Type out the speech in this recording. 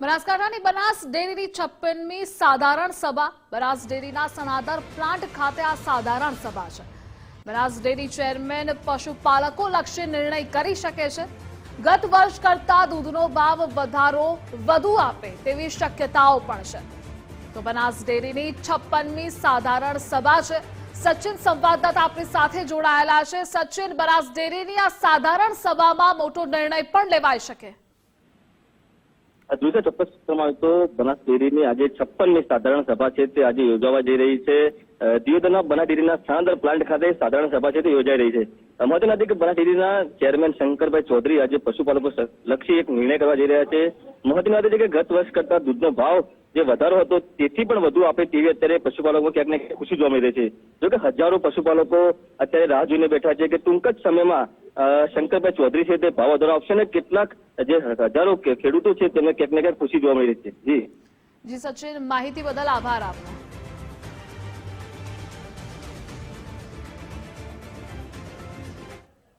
બનાસકાંઠાની બનાસ ડેરીની છપ્પનમી સાધારણ સભા. બનાસ ડેરીના સણાદર પ્લાન્ટ ખાતે આ સાધારણ સભા છે. બનાસ ડેરી ચેરમેન પશુપાલકો લક્ષી નિર્ણય કરી શકે છે. ગત વર્ષ કરતા દૂધનો ભાવ વધારો વધુ આપે તેવી શક્યતાઓ પણ છે. તો બનાસ ડેરીની છપ્પનમી સાધારણ સભા છે. સચિન સંવાદદાતા આપણી સાથે જોડાયેલા છે. સચિન, બનાસ ડેરીની આ સાધારણ સભામાં મોટો નિર્ણય પણ લેવાઈ શકે. જોઈતા ચોક્કસ પ્રમાણે તો બનાસ ડેરીની આજે છપ્પનની સાધારણ સભા છે, તે આજે યોજાવા જઈ રહી છે. દિયોદરના બનાસ ડેરીના સ્થાનાંતર પ્લાન્ટ ખાતે સાધારણ સભા છે, તે યોજાઈ રહી છે. મહત્વના છે કે બનાસ ડેરીના ચેરમેન શંકરભાઈ ચૌધરી આજે પશુપાલકો લક્ષી એક નિર્ણય કરવા જઈ રહ્યા છે. મહત્વના છે કે ગત વર્ષ કરતા દૂધનો ભાવ જે વધારો હતો, તેથી પણ વધુ આપે તેવી અત્યારે પશુપાલકો ક્યાંક ને ખુશી જોવા મળી રહી છે. જોકે હજારો પશુપાલકો અત્યારે રાહ જોઈને બેઠા છે કે ટૂંક જ સમયમાં શંકરભાઈ ચૌધરી છે તે ભાવ વધારો આપશે અને કેટલાક જે હજારો ખેડૂતો છે તેમને ક્યાંક ને ક્યાંક ખુશી જોવા મળી રહી છે. જી. જી સચિન, માહિતી બદલ આભાર આપનો.